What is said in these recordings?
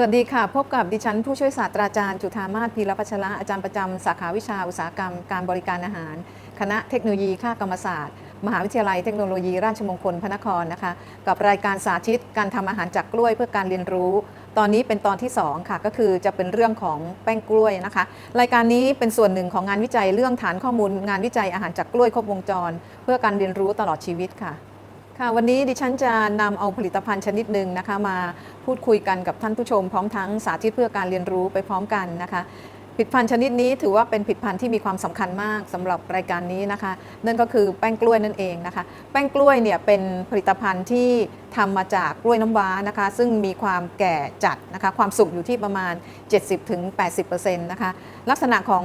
สวัสดีค่ะ พบกับดิฉัน ผู้ช่วยศาสตราจารย์จุธามาศพีรพัชระอาจารย์ประจำสาขาวิชาอุตสาหกรรมการบริการอาหาร คณะเทคโนโลยีค่ากรรมศาสตร์ มหาวิทยาลัยเทคโนโลยีราชมงคลพระนครนะคะ กับรายการสาธิตการทำอาหารจากกล้วยเพื่อการเรียนรู้ ตอนนี้เป็นตอนที่ 2 ค่ะก็คือจะเป็นเรื่องของแป้งกล้วยนะคะ รายการนี้เป็นส่วนหนึ่งของงานวิจัยเรื่องฐานข้อมูล งานวิจัยอาหารจากกล้วยครบวงจร เพื่อการเรียนรู้ตลอดชีวิตค่ะ ค่ะวันนี้ดิฉันจะนำเอาผลิตภัณฑ์ชนิดหนึ่งนะคะ มาพูดคุยกันกับท่านผู้ชม พร้อมทั้งสาธิตเพื่อการเรียนรู้ไปพร้อมกันนะคะผลิตภัณฑ์ชนิดนี้ถือว่าเป็นผลิตภัณฑ์ที่มีความสำคัญมากสำหรับรายการนี้นะคะ นั่นก็คือแป้งกล้วยนั่นเองนะคะ แป้งกล้วยเนี่ยเป็นผลิตภัณฑ์ที่ทำมาจากกล้วยน้ำว้านะคะ ซึ่งมีความแก่จัดนะคะ ความสุกอยู่ที่ประมาณ 70-80%นะคะ ลักษณะของ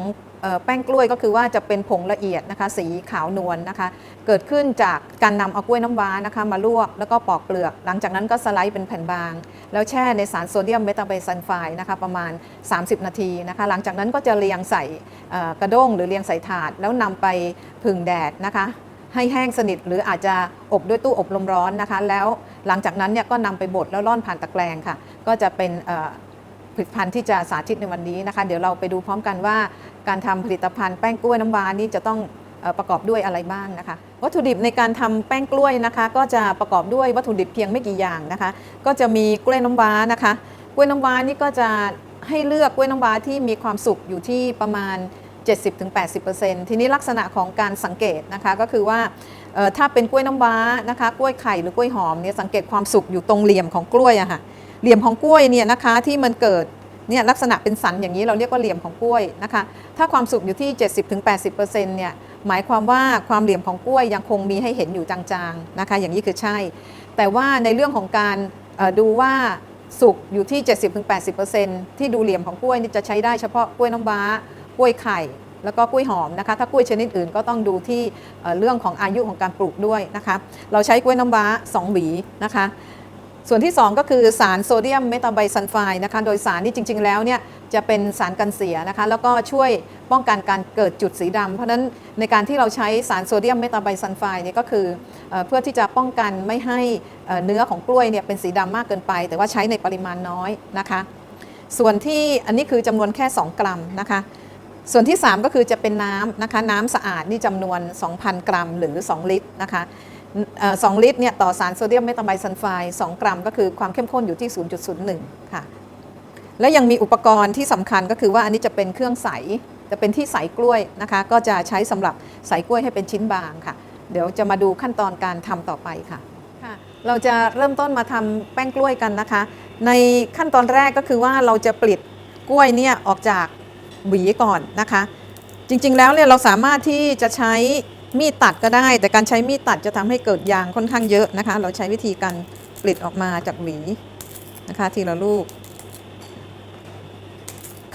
แป้งกล้วยก็คือว่าจะเป็นผงละเอียดนะคะ สีขาวนวลนะคะ เกิดขึ้นจากการนำเอากล้วยน้ำว้านะคะ มาลวกแล้วก็ปอกเปลือก หลังจากนั้นก็สไลด์เป็นแผ่นบาง แล้วแช่ในสารโซเดียมเมตาไบซัลไฟนะคะประมาณ 30 นาทีนะคะ หลังจากนั้นก็จะเรียงใส่กระด้งหรือเรียงใส่ถาด แล้วนำไปผึ่งแดดนะคะให้แห้งสนิทหรืออาจจะอบด้วยตู้อบลมร้อนนะคะ แล้วหลังจากนั้นเนี่ยก็นำไปบดแล้วร่อนผ่านตะแกรงค่ะ ก็จะเป็น ผลิตภัณฑ์ที่จะสาธิตในวันนี้นะคะ เดี๋ยวเราไปดูพร้อมกันว่า การทำผลิตภัณฑ์แป้งกล้วยน้ำว้านี่จะต้องประกอบด้วยอะไรบ้างนะคะ วัตถุดิบในการทำแป้งกล้วยนะคะ ก็จะประกอบด้วยวัตถุดิบเพียงไม่กี่อย่างนะคะ ก็จะมีกล้วยน้ำว้านะคะ กล้วยน้ำว้านี่ก็จะให้เลือกกล้วยน้ำว้าที่มีความสุกอยู่ที่ประมาณ 70-80%ทีนี้ลักษณะของการสังเกตนะคะก็คือว่าถ้าเป็นกล้วยน้ำว้านะคะ กล้วยไข่หรือกล้วยหอมเนี่ยสังเกตความสุกอยู่ตรงเหลี่ยมของกล้วยอะค่ะ เหลี่ยมของกล้วยเนี่ยนะคะที่มันเกิดเนี่ยลักษณะเป็นสันอย่างนี้เราเรียกว่าเหลี่ยมของกล้วยนะคะ ถ้าความสุกอยู่ที่ 70-80%เนี่ยหมายความว่าความเหลี่ยมของกล้วยยังคงมีให้เห็นอยู่จางๆนะคะ อย่างนี้คือใช่ แต่ว่าในเรื่องของการดูว่าสุกอยู่ที่ 70-80%ที่ดูเหลี่ยมของกล้วยนี่จะใช้ได้เฉพาะกล้วยน้ำว้ากล้วยไข่ แล้วก็กล้วยหอมนะคะ ถ้ากล้วยชนิดอื่นก็ต้องดูที่เอ่อเรื่องของอายุของการปลูกด้วยนะคะ เราใช้กล้วยน้ำว้า2หวีนะคะ ส่วนที่ 2 ก็คือสารโซเดียมเมตาไบซัลไฟด์นะคะโดยสารนี่จริง ๆ แล้วเนี่ยจะเป็นสารกันเสียนะคะแล้วก็ช่วยป้องกันการเกิดจุดสีดำเพราะฉะนั้นในการที่เราใช้สารโซเดียมเมตาไบซัลไฟด์เนี่ยก็คือเอเพื่อที่จะป้องกันไม่ให้เอ่อเนื้อของกล้วยเนี่ยเป็นสีดำมากเกินไป แต่ว่าใช้ในปริมาณน้อยนะคะ ส่วนที่อันนี้คือจำนวนแค่ 2 กรัมนะคะส่วนที่ 3 ก็คือจะเป็นน้ำนะคะน้ำสะอาดนี่จำนวน 2,000 กรัมหรือ 2 ลิตรนะคะ เอ่อ2ลิตรเนี่ยต่อสารโซเดียมเมตาไบซัลไฟด์2กรัม ก็คือความเข้มข้นอยู่ที่ 0.01 ค่ะ และยังมีอุปกรณ์ที่สำคัญก็คือว่าอันนี้จะเป็นเครื่องใส จะเป็นที่ใสกล้วยนะคะ ก็จะใช้สำหรับใสกล้วยให้เป็นชิ้นบางค่ะ เดี๋ยวจะมาดูขั้นตอนการทำต่อไปค่ะค่ะเราจะเริ่มต้นมาทำแป้งกล้วยกันนะคะ ในขั้นตอนแรกก็คือว่าเราจะปลิดกล้วยเนี่ยออกจากหวีก่อนนะคะ จริงๆแล้วเนี่ยเราสามารถที่จะใช้ มีดตัดก็ได้ แต่การใช้มีดตัดจะทำให้เกิดยางค่อนข้างเยอะนะคะ เราใช้วิธีการปลิดออกมาจากหวีนะคะทีละลูก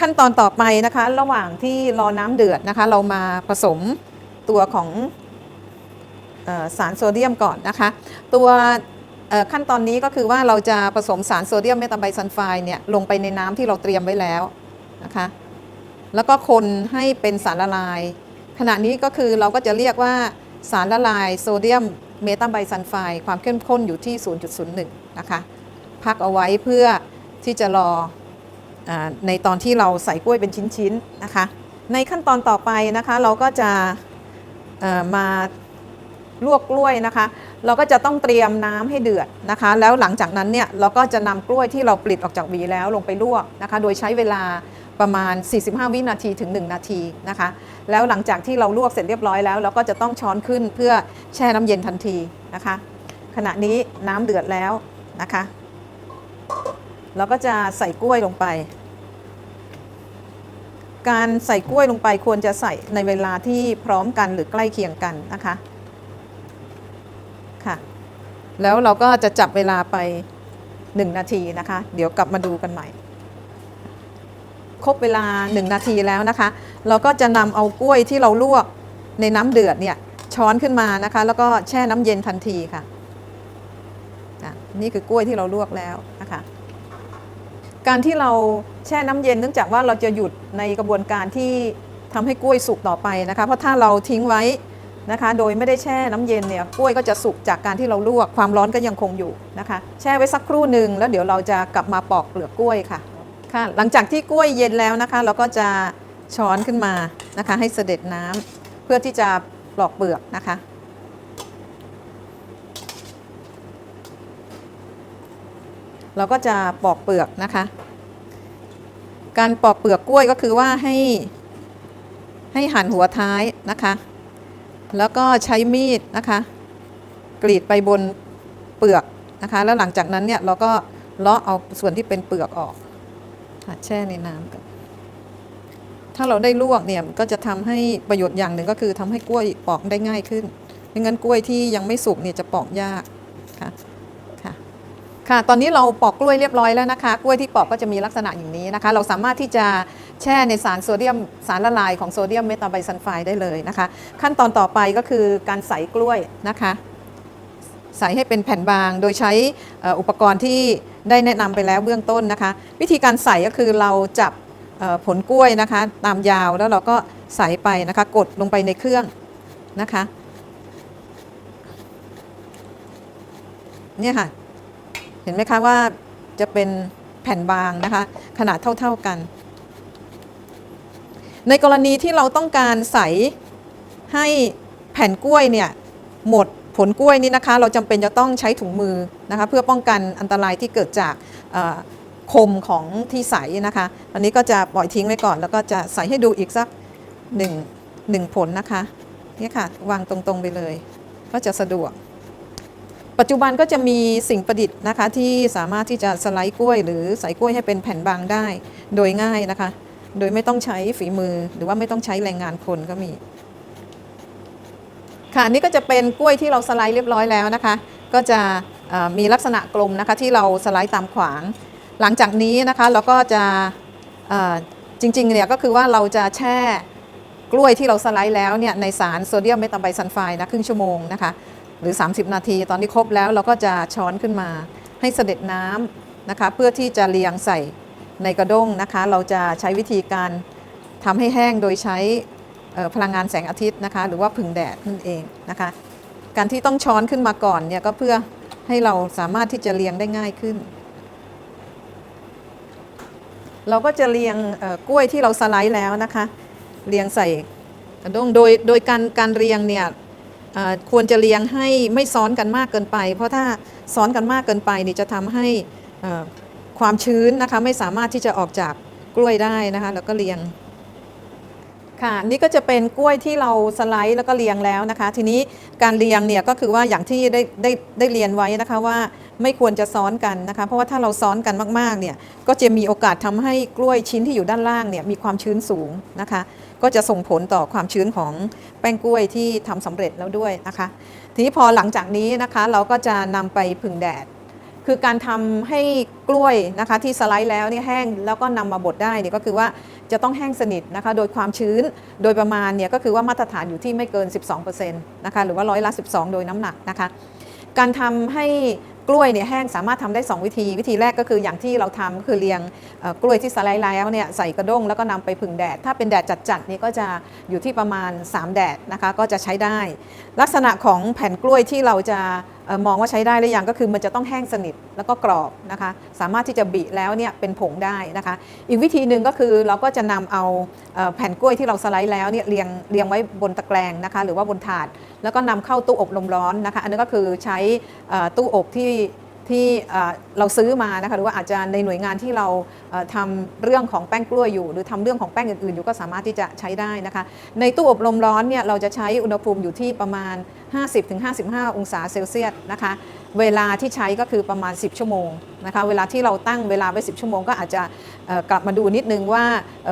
ขั้นตอนต่อไปนะคะ ระหว่างที่รอน้ำเดือดนะคะ เรามาผสมตัวของออสารโซเดียมก่อนนะคะ ตัวขั้นตอนนี้ก็คือว่าเราจะผสมสารโซเดียมเมตาไบซัลไฟด์เนี่ยลงไปในน้ำที่เราเตรียมไว้แล้วนะคะ แล้วก็คนให้เป็นสารละลาย ขณะนี้ก็คือเราก็จะเรียกว่าสารละลายโซเดียมเมตาไบซัลไฟด์ความเข้มข้นอยู่ที่ 0.01 นะคะ พักเอาไว้เพื่อที่จะรออในตอนที่เราใส่กล้วยเป็นชิ้นๆนะคะ ในขั้นตอนต่อไปนะคะเราก็จะมาลวกกล้วยนะคะ เราก็จะต้องเตรียมน้ำให้เดือดนะคะ แล้วหลังจากนั้นเนี่ยเราก็จะนำกล้วยที่เราปลิดออกจากหวีแล้วลงไปลวกนะคะ โดยใช้เวลา ประมาณ 45 วินาทีถึง 1 นาทีนะคะ แล้วหลังจากที่เราลวกเสร็จเรียบร้อยแล้ว เราก็จะต้องช้อนขึ้นเพื่อแช่น้ำเย็นทันทีนะคะ ขณะนี้น้ำเดือดแล้วนะคะ เราก็จะใส่กล้วยลงไป การใส่กล้วยลงไปควรจะใส่ในเวลาที่พร้อมกันหรือใกล้เคียงกันนะคะค่ะ แล้วเราก็จะจับเวลาไป 1 นาทีนะคะ เดี๋ยวกลับมาดูกันใหม่ ครบเวลา 1 นาทีแล้วนะคะ เราก็จะนำเอากล้วยที่เราลวกในน้ำเดือดเนี่ยช้อนขึ้นมานะคะ แล้วก็แช่น้ำเย็นทันทีค่ะอะนี่คือกล้วยที่เราลวกแล้วนะคะการที่เราแช่น้ำเย็นเนื่องจากว่าเราจะหยุดในกระบวนการที่ทำให้กล้วยสุกต่อไปนะคะ เพราะถ้าเราทิ้งไว้นะคะ โดยไม่ได้แช่น้ำเย็นเนี่ยกล้วยก็จะสุกจากการที่เราลวกความร้อนก็ยังคงอยู่นะคะ แช่ไว้สักครู่หนึ่งแล้วเดี๋ยวเราจะกลับมาปอกเปลือกกล้วยค่ะ ค่ะหลังจากที่กล้วยเย็นแล้วนะคะ เราก็จะช้อนขึ้นมานะคะ ให้เสด็จน้ำเพื่อที่จะปลอกเปลือกนะคะ เราก็จะปอกเปลือกนะคะ การปอกเปลือกกล้วยก็คือว่าให้ให้หั่นหัวท้ายนะคะ แล้วก็ใช้มีดนะคะ กรีดไปบนเปลือกนะคะ แล้วหลังจากนั้นเนี่ยเราก็เลาะเอาส่วนที่เป็นเปลือกออก ค่ะ แช่ในน้ำกันถ้าเราได้ลวกเนี่ยก็จะทำให้ประโยชน์อย่างหนึ่งก็คือทำให้กล้วยปอกได้ง่ายขึ้นไม่งั้นกล้วยที่ยังไม่สุกเนี่ยจะปอกยากค่ะค่ะค่ะ ตอนนี้เราปอกกล้วยเรียบร้อยแล้วนะคะ กล้วยที่ปอกก็จะมีลักษณะอย่างนี้นะคะ เราสามารถที่จะแช่ในสารโซเดียมสารละลายของโซเดียมเมตาไบซัลไฟด์ได้เลยนะคะ ขั้นตอนต่อไปก็คือการใส่กล้วยนะคะ ใส่ให้เป็นแผ่นบาง โดยใช้อุปกรณ์ที่ได้แนะนำไปแล้วเบื้องต้นนะคะ วิธีการใส่ก็คือเราจับผลกล้วยนะคะ ตามยาวแล้วเราก็ใส่ไปนะคะ กดลงไปในเครื่องนะคะเนี่ยค่ะ เห็นไหมคะว่าจะเป็นแผ่นบางนะคะ ขนาดเท่า ๆกัน ในกรณีที่เราต้องการใส่ให้แผ่นกล้วยเนี่ยหมด ผลกล้วยนี้นะคะ เราจำเป็นจะต้องใช้ถุงมือนะคะ เพื่อป้องกันอันตรายที่เกิดจากคมของที่ใสนะคะ อันนี้ก็จะปล่อยทิ้งไว้ก่อน แล้วก็จะใส่ให้ดูอีกสักหนึ่งหนึ่งผลนะคะนี่ค่ะวางตรงๆไปเลย ก็จะสะดวก ปัจจุบันก็จะมีสิ่งประดิษฐ์นะคะ ที่สามารถที่จะสไลด์กล้วย หรือใส่กล้วยให้เป็นแผ่นบางได้โดยง่ายนะคะ โดยไม่ต้องใช้ฝีมือหรือว่าไม่ต้องใช้แรงงานคนก็มี ค่ะอันนี่ก็จะเป็นกล้วยที่เราสไลด์เรียบร้อยแล้วนะคะ ก็จะมีลักษณะกลมนะคะที่เราสไลด์ตามขวาง หลังจากนี้นะคะเราก็จะจริงๆเนี่ยก็คือว่าเราจะแช่กล้วยที่เราสไลด์แล้วเนี่ยในสารโซเดียมเมตาไบซัลไฟด์นะครึ่งชั่วโมงนะคะหรือ 30 นาที ตอนที่ครบแล้วเราก็จะช้อนขึ้นมาให้เสด็จน้ำนะคะเพื่อที่จะเรียงใส่ในกระด้งนะคะ เราจะใช้วิธีการทำให้แห้งโดยใช้ พลังงานแสงอาทิตย์นะคะหรือว่าผึ่งแดดนั่นเองนะคะ การที่ต้องช้อนขึ้นมาก่อนเนี่ยก็เพื่อให้เราสามารถที่จะเรียงได้ง่ายขึ้น เราก็จะเรียงกล้วยที่เราสไลด์แล้วนะคะ เรียงใส่กระด้งโดยโดยการการเรียงเนี่ยควรจะเรียงให้ไม่ซ้อนกันมากเกินไป เพราะถ้าซ้อนกันมากเกินไปนี่จะทำให้ความชื้นนะคะไม่สามารถที่จะออกจากกล้วยได้นะคะ แล้วก็เรียง ค่ะนี่ก็จะเป็นกล้วยที่เราสไลด์แล้วก็เรียงแล้วนะคะ ทีนี้การเรียงเนี่ยก็คือว่าอย่างที่ได้ได้ได้เรียนไว้นะคะว่าไม่ควรจะซ้อนกันนะคะ เพราะว่าถ้าเราซ้อนกันมากๆเนี่ยก็จะมีโอกาสทำให้กล้วยชิ้นที่อยู่ด้านล่างเนี่ยมีความชื้นสูงนะคะ ก็จะส่งผลต่อความชื้นของแป้งกล้วยที่ทำสำเร็จแล้วด้วยนะคะ ทีนี้พอหลังจากนี้นะคะเราก็จะนำไปผึ่งแดด คือการทำให้กล้วยนะคะที่สไลด์แล้วเนี่ยแห้งแล้วก็นำมาบดได้เนี่ยก็คือว่าจะต้องแห้งสนิทนะคะโดยความชื้นโดยประมาณเนี่ยก็คือว่ามาตรฐานอยู่ที่ไม่เกิน 12%นะคะหรือว่าร้อยละ 12 โดยน้ำหนักนะคะ การทำให้กล้วยเนี่ยแห้งสามารถทำได้ 2 วิธี วิธีแรกก็คืออย่างที่เราทำก็คือเรียงกล้วยที่สไลด์แล้วเนี่ยใส่กระด้งแล้วก็นำไปผึ่งแดด ถ้าเป็นแดดจัดๆนี่ก็จะอยู่ที่ประมาณ 3 แดดนะคะก็จะใช้ได้ ลักษณะของแผ่นกล้วยที่เราจะมองว่าใช้ได้หรือยังก็คือมันจะต้องแห้งสนิทแล้วก็กรอบนะคะ สามารถที่จะบีแล้วเนี่ยเป็นผงได้นะคะ อีกวิธีหนึ่งก็คือเราก็จะนำเอาเอาแผ่นกล้วยที่เราสไลด์แล้วเนี่ยเรียงเรียงไว้บนตะแกรงนะคะ หรือว่าบนถาด แล้วก็นำเข้าตู้อบลมร้อนนะคะ อันนี้นก็คือใช้ตู้อบที่ ที่เราซื้อมานะคะหรือว่าอาจจะในหน่วยงานที่เราเอ่อทำเรื่องของแป้งกล้วยอยู่ หรือทำเรื่องของแป้งอื่นๆอยู่ก็สามารถที่จะใช้ได้นะคะในตู้อบลมร้อนเนี่ยเราจะใช้อุณหภูมิอยู่ที่ประมาณ 50-55 องศาเซลเซียสนะคะเวลาที่ใช้ก็คือประมาณ 10 ชั่วโมงนะคะเวลาที่เราตั้งเวลาไว้ 10 ชั่วโมงก็อาจจะกลับมาดูนิดนึงว่า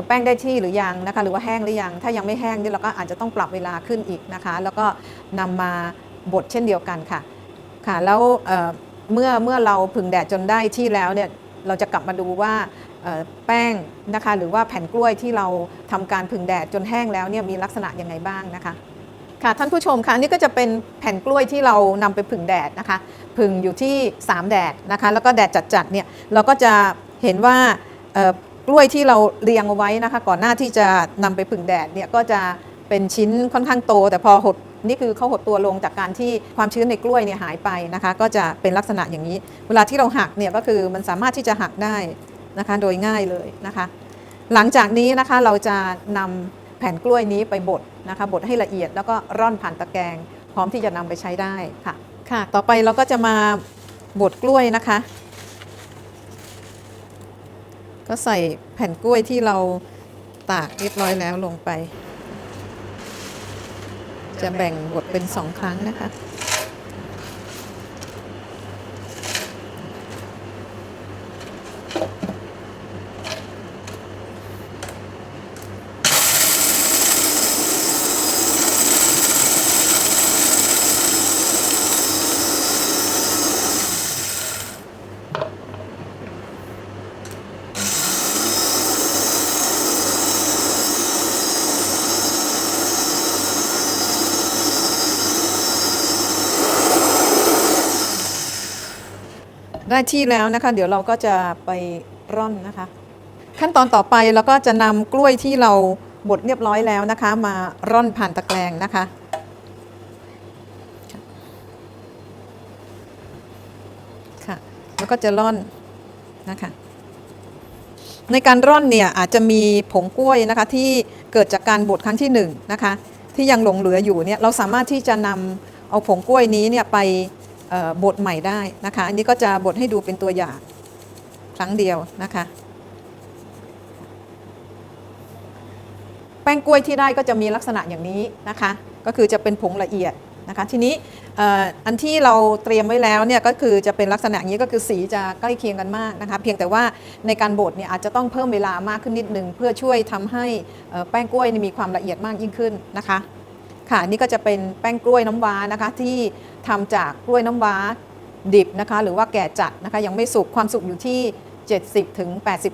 แป้งได้ที่หรือยังนะคะหรือว่าแห้งหรือยัง ถ้ายังไม่แห้งนี่เราก็อาจจะต้องปรับเวลาขึ้นอีกนะคะ แล้วก็นำมาบดเช่นเดียวกันค่ะค่ะแล้ว เมื่อเมื่อเราผึ่งแดดจนได้ที่แล้วเนี่ยเราจะกลับมาดูว่าแป้งนะคะหรือว่าแผ่นกล้วยที่เราทำการผึ่งแดดจนแห้งแล้วเนี่ยมีลักษณะยังไงบ้างนะคะค่ะท่านผู้ชมคะนี่ก็จะเป็นแผ่นกล้วยที่เรานำไปผึ่งแดดนะคะ ผึ่งอยู่ที่ 3 แดดนะคะ แล้วก็แดดจัดๆเนี่ยเราก็จะเห็นว่ากล้วยที่เราเรียงเอาไว้นะคะ ก่อนหน้าที่จะนำไปผึ่งแดดเนี่ยก็จะเป็นชิ้นค่อนข้างโต แต่พอหด นี่คือเขาหดตัวลงจากการที่ความชื้นในกล้วยเนี่ยหายไปนะคะ ก็จะเป็นลักษณะอย่างนี้ เวลาที่เราหักเนี่ยก็คือมันสามารถที่จะหักได้นะคะโดยง่ายเลยนะคะ หลังจากนี้นะคะเราจะนำแผ่นกล้วยนี้ไปบดนะคะบดให้ละเอียดแล้วก็ร่อนผ่านตะแกรงพร้อมที่จะนำไปใช้ได้ค่ะค่ะ ต่อไปเราก็จะมาบดกล้วยนะคะ ก็ใส่แผ่นกล้วยที่เราตากเรียบร้อยแล้วลงไป จะแบ่งบทเป็นสองครั้งนะคะ ได้ที่แล้วนะคะ เดี๋ยวเราก็จะไปร่อนนะคะ ขั้นตอนต่อไปเราก็จะนำกล้วยที่เราบดเรียบร้อยแล้วนะคะ มาร่อนผ่านตะแกรงนะคะค่ะแล้วก็จะร่อนนะคะในการร่อนเนี่ยอาจจะมีผงกล้วยนะคะที่เกิดจากการบดครั้งที่หนึ่งนะคะที่ยังหลงเหลืออยู่เนี่ยเราสามารถที่จะนำเอาผงกล้วยนี้เนี่ยไป บดใหม่ได้นะคะ อันนี้ก็จะบดให้ดูเป็นตัวอย่างครั้งเดียวนะคะ แป้งกล้วยที่ได้ก็จะมีลักษณะอย่างนี้นะคะ ก็คือจะเป็นผงละเอียดนะคะ ทีนี้อันที่เราเตรียมไว้แล้วเนี่ยก็คือจะเป็นลักษณะอย่างนี้ก็คือสีจะใกล้เคียงกันมากนะคะ เพียงแต่ว่าในการบดเนี่ยอาจจะต้องเพิ่มเวลามากขึ้นนิดนึง เพื่อช่วยทำให้แป้งกล้วยมีความละเอียดมากยิ่งขึ้นนะคะ ค่ะนี่ก็จะเป็นแป้งกล้วยน้ำว้านะคะ ที่ทำจากกล้วยน้ำว้าดิบนะคะ หรือว่าแก่จัดนะคะ ยังไม่สุกความสุกอยู่ที่ 70ถึง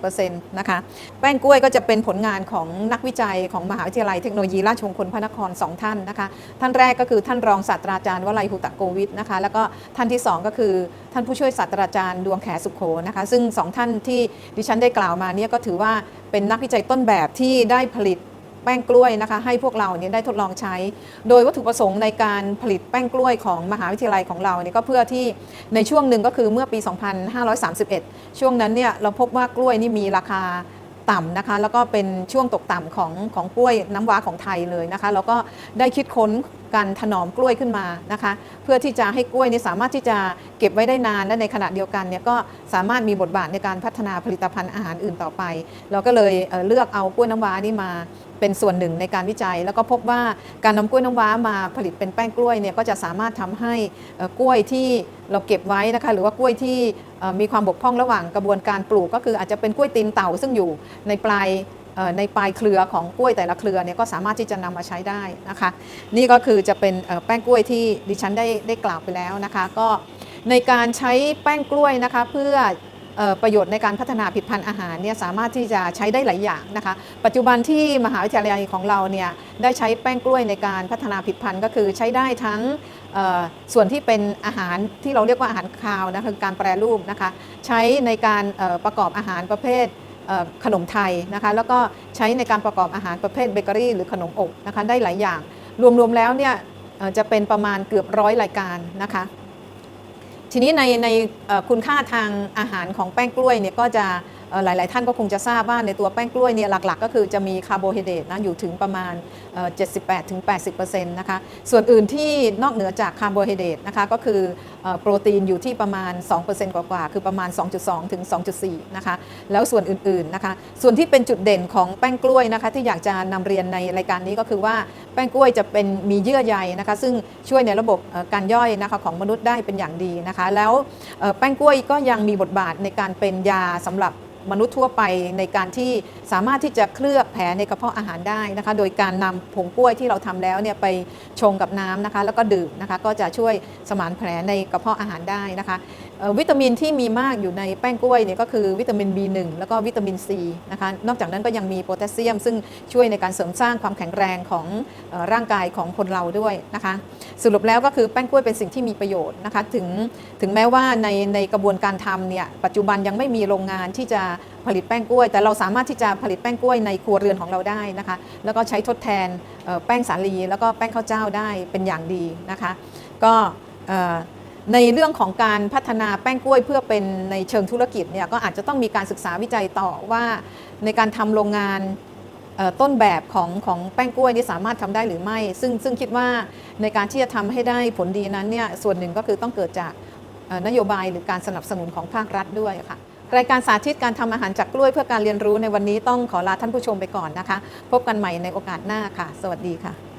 80%นะคะ แป้งกล้วยก็จะเป็นผลงานของนักวิจัยของมหาวิทยาลัยเทคโนโลยีราชมงคลพระนครสองท่านนะคะ ท่านแรกก็คือท่านรองศาสตราจารย์วลัยหุตะโกวิทนะคะ แล้วก็ท่านที่สองก็คือท่านผู้ช่วยศาสตราจารย์ดวงแขสุขโขนะคะ ซึ่งสองท่านที่ดิฉันได้กล่าวมาเนี่ยก็ถือว่าเป็นนักวิจัยต้นแบบที่ได้ผลิต แป้งกล้วยนะคะ ให้พวกเราเนี่ยได้ทดลองใช้ โดยวัตถุประสงค์ในการผลิตแป้งกล้วยของมหาวิทยาลัยของเราเนี่ยก็เพื่อที่ในช่วงหนึ่งก็คือเมื่อปี 2531 ช่วงนั้นเนี่ยเราพบว่ากล้วยนี่มีราคาต่ำนะคะแล้วก็เป็นช่วงตกต่ำของของกล้วยน้ำว้าของไทยเลยนะคะแล้วก็ได้คิดค้น การถนอมกล้วยขึ้นมานะคะ เพื่อที่จะให้กล้วยนี่สามารถที่จะเก็บไว้ได้นานและในขณะเดียวกันเนี่ยก็สามารถมีบทบาทในการพัฒนาผลิตภัณฑ์อาหารอื่นต่อไป เราก็เลยเเลือกเอากล้วยน้ำว้านี่มาเป็นส่วนหนึ่งในการวิจัย แล้วก็พบว่าการนำกล้วยน้ำว้ามาผลิตเป็นแป้งกล้วยเนี่ยก็จะสามารถทำให้กล้วยที่เราเก็บไว้นะคะหรือว่ากล้วยที่มีความบกพร่องระหว่างกระบวนการปลูกก็คืออาจจะเป็นกล้วยตีนเต่าซึ่งอยู่ในปลาย ในปลายเครือของกล้วยแต่ละเครือเนี่ยก็สามารถที่จะนำมาใช้ได้นะคะ นี่ก็คือจะเป็นแป้งกล้วยที่ดิฉันได้ได้กล่าวไปแล้วนะคะ ก็ในการใช้แป้งกล้วยนะคะเพื่อประโยชน์ในการพัฒนาผลิตภัณฑ์อาหารเนี่ยสามารถที่จะใช้ได้หลายอย่างนะคะ ปัจจุบันที่มหาวิทยาลัยของเราเนี่ยได้ใช้แป้งกล้วยในการพัฒนาผลิตภัณฑ์ก็คือใช้ได้ทั้งส่วนที่เป็นอาหารที่เราเรียกว่าอาหารคาวนะคือการแปรรูปนะคะ ใช้ในการประกอบอาหารประเภท ขนมไทยนะคะแล้วก็ใช้ในการประกอบอาหารประเภทเบเกอรี่หรือขนมอบนะคะได้หลายอย่าง รวมๆแล้วเนี่ยจะเป็นประมาณเกือบร้อยรายการนะคะ ทีนี้ในในคุณค่าทางอาหารของแป้งกล้วยเนี่ยก็จะ หลาย ๆ ท่านก็คงจะทราบว่าในตัวแป้งกล้วยเนี่ยหลัก ๆ ก็คือจะมีคาร์โบไฮเดรตนะอยู่ถึงประมาณเอ่อ78-80%นะคะส่วนอื่นที่นอกเหนือจากคาร์โบไฮเดรตนะคะก็คือโปรตีนอยู่ที่ประมาณ 2%กว่าๆคือประมาณ 2.2 ถึง 2.4 นะคะแล้วส่วนอื่น ๆ นะคะ ส่วนที่เป็นจุดเด่นของแป้งกล้วยนะคะที่อยากจะนำเรียนในรายการนี้ก็คือว่าแป้งกล้วยจะเป็นมีเยื่อใยนะคะซึ่งช่วยในระบบการย่อยนะคะของมนุษย์ได้เป็นอย่างดีนะคะ แล้วแป้งกล้วยก็ยังมีบทบาทในการเป็นยาสำหรับมนุษย์ทั่วไปในการที่สามารถที่จะเคลือบแผลในกระเพาะอาหารได้นะคะ โดยการนำผงกล้วยที่เราทำแล้วเนี่ยไปชงกับน้ำนะคะ แล้วก็ดื่มนะคะ ก็จะช่วยสมานแผลในกระเพาะอาหารได้นะคะวิตามินที่มีมากอยู่ในแป้งกล้วยเนี่ยก็คือวิตามิน B1 แล้วก็วิตามิน C นะคะ นอกจากนั้นก็ยังมีโพแทสเซียม ซึ่งช่วยในการเสริมสร้างความแข็งแรงของออร่างกายของคนเราด้วยนะคะ สรุปแล้วก็คือแป้งกล้วยเป็นสิ่งที่มีประโยชน์นะคะ ถึงถึงแม้ว่าในในกระบวนการทำเนี่ยปัจจุบันยังไม่มีโรงงานที่จะผลิตแป้งกล้วย แต่เราสามารถที่จะผลิตแป้งกล้วยในครัวเรือนของเราได้นะคะ แล้วก็ใช้ทดแทนแป้งสาลี แล้วก็แป้งข้าวเจ้าได้เป็นอย่างดีนะคะ ก็ในเรื่องของการพัฒนาแป้งกล้วยเพื่อเป็นในเชิงธุรกิจเนี่ยก็อาจจะต้องมีการศึกษาวิจัยต่อว่าในการทำโรงงานต้นแบบของของแป้งกล้วยนี่สามารถทำได้หรือไม่ ซึ่งซึ่งคิดว่าในการที่จะทำให้ได้ผลดีนั้นเนี่ยส่วนหนึ่งก็คือต้องเกิดจากนโยบายหรือการสนับสนุนของภาครัฐด้วยค่ะ รายการสาธิตการทำอาหารจากกล้วยเพื่อการเรียนรู้ในวันนี้ต้องขอลาท่านผู้ชมไปก่อนนะคะ พบกันใหม่ในโอกาสหน้าค่ะ สวัสดีค่ะ